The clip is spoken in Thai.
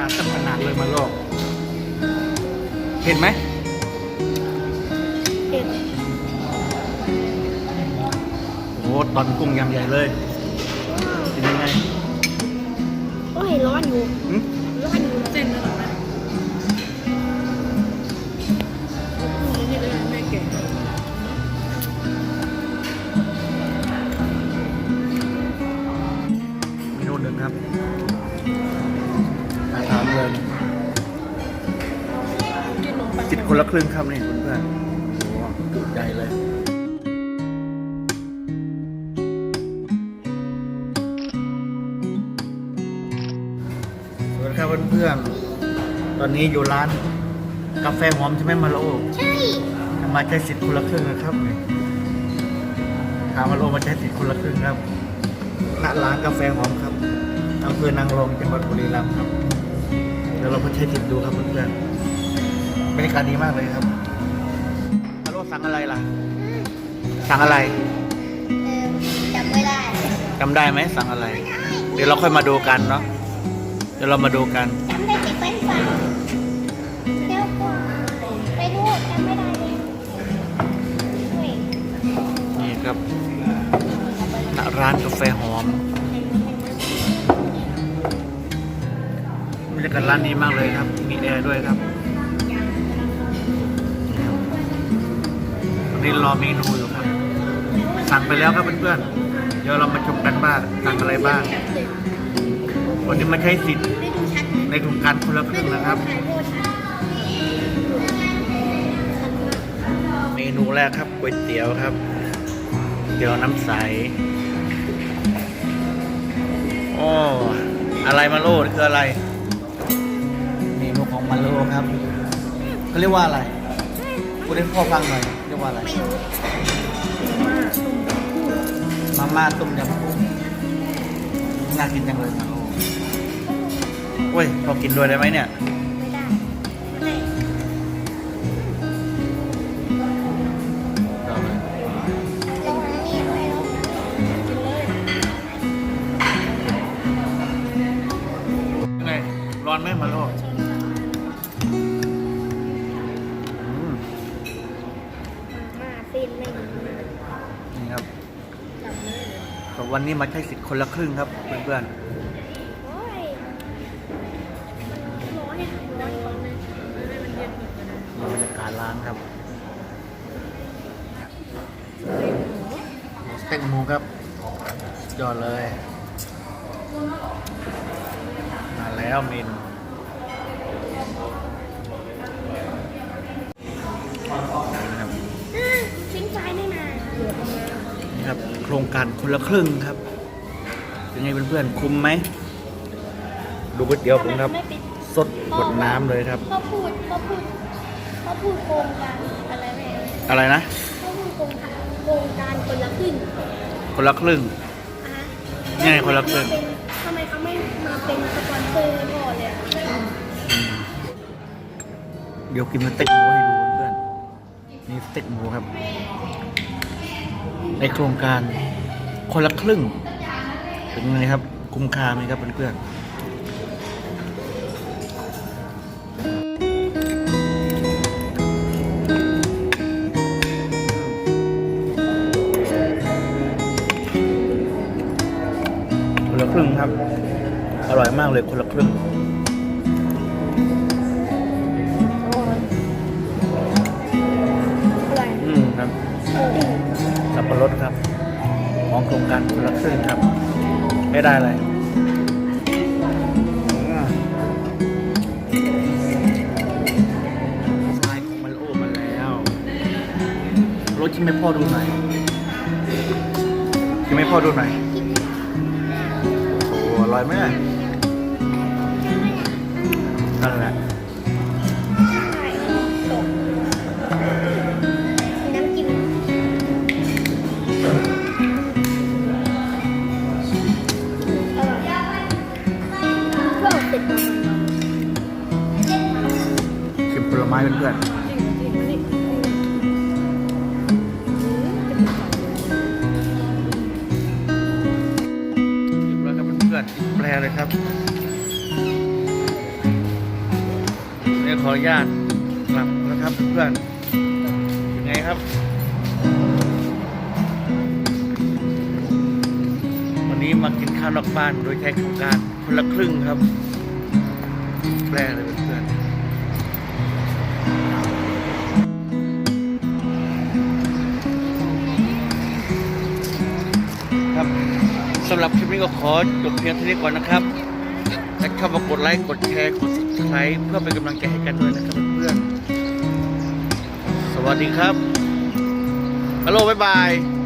ตาตั้งขนาดเลยมาโลกเห็นไหมเห็นโอ้โหตอนกุ้งยำใหญ่เลยเป็นยังไงก็เห็นร้อนอยู่หึร้อนอยู่ กินขนมปังจิตคนละครึ่งครับนี่เพื่อนๆโอ้โหจุใจเลยสวัสดีครับเพื่อนๆตอนนี้อยู่ร้าน กาแฟหอมใช่ไหมมาโลใช่มาใช้สิทธิ์คนละครึ่งนะครับนี่ทางมาโลมาใช้สิทธิ์คนละครึ่งครับณร้านกาแฟหอมครับอำเภอนางรองจังหวัดบุรีรัมย์ครับเดี๋ยวเราไปใช้สิทธิ์ดูครับเพื่อนๆ บรรยากาศดีมากเลยครับมาโลสั่งอะไรล่ะ สั่งอะไรเออจำไม่ได้จำได้ไหมสั่งอะไร เดี๋ยวเราค่อยมาดูกันเนาะ เดี๋ยวเรามาดูกันจำได้แต่เป็นฝันเร็วกว่าไปดูจำไม่ได้เลยเฮ้ยนี่ครับณร้านกาแฟหอมบรรยากาศร้านดีมากเลยครับ มีแอร์ด้วยครับ นนี้รอเมนูอยู่ครับ สั่งไปแล้วครับเพื่อนๆ เดี๋ยวเรามาชมกันว่างสั่งอะไรบ้าง วันนี้มาใช้สิทธิ์ในโครงการคนละครึ่งนะครับ เมนูแรกครับก๋วยเตี๋ยวครับ เตี๋ยวน้ำใส โอ้ อะไรมาโลดคืออะไร เมนูของมาโลครับเขาเรียกว่าอะไรพูดให้พ่อฟังหน่อย ว่าอะไร ไม่รู้มาม่าต้มยำกุ้งน่ากินจังเลยมาโลโอ้ยพอกินด้วยได้ไหมเนี่ย ไม่ได้ไม่เอาเลยลองนี่ด้วยลองกินเลยยังไงร้อนไหมมาโลอื แต่วันนี้มาใช้สิทธิ์คนละครึ่งครับเพื่อนโอ้ยร้อนเนี่ยร้อนร้อนเลยให้มันเย็นก่อนก็ได้ๆบรรยากาศร้านครับสเต็กหมูครับยอดเลย มาแล้วเมนู ครับโครงการคนละครึ่งครับเป็นไงเพื่อนๆคุ้มไหมดูก๋วยเตี๋ยวผมครับไม่ปิดสดกดน้ำเลยครับเขาพูดเขาพูดเขาพูดโครงการอะไรไม่รู้อะไรนะเขาพูดโครงการโครงการคนละครึ่งคนละครึ่งอะยังไงคนละครึ่งทำไมเขาไม่มาเป็นสปอนเซอร์ให้พ่อเลยอะเดี๋ยวกินสเต็กหมูให้ดูเพื่อนๆนี่สเต็กหมูครับ ในโครงการคนละครึ่ง เป็นไงครับ คุ้มค่าไหมครับเพื่อนๆคนละครึ่งครับ อร่อยมากเลยคนละครึ่งอะไรอืมครับ รดครับ ของโครงการคนละครึ่งครับ ไม่ได้เลยอืมทรายของมันโอ้มาแล้วรสชิมให้พ่อดูหน่อยชิมให้พ่อดูหน่อยโอ้โหอร่อยไหมนั่นแหละ ไม้เพื่อนจริงจริงนี่ๆเรียบร้อยครับเพื่อนแปลเลยครับขออนุญาตกลับนะครับเพื่อนยังไงครับ วันนี้มากินข้าวนอกบ้านโดยใช้โครงการคนละครึ่งครับ แปลเลย หรับคลิปนี้ก็ขอจบเพียงเท่านี้ก่อนนะครับและเข้ามากดไลค์ กดแชร์ กด subscribe เพื่อเป็นกำลังใจให้กันด้วยนะครับเพื่อน สวัสดีครับ ฮัลโหล บ๊ายบาย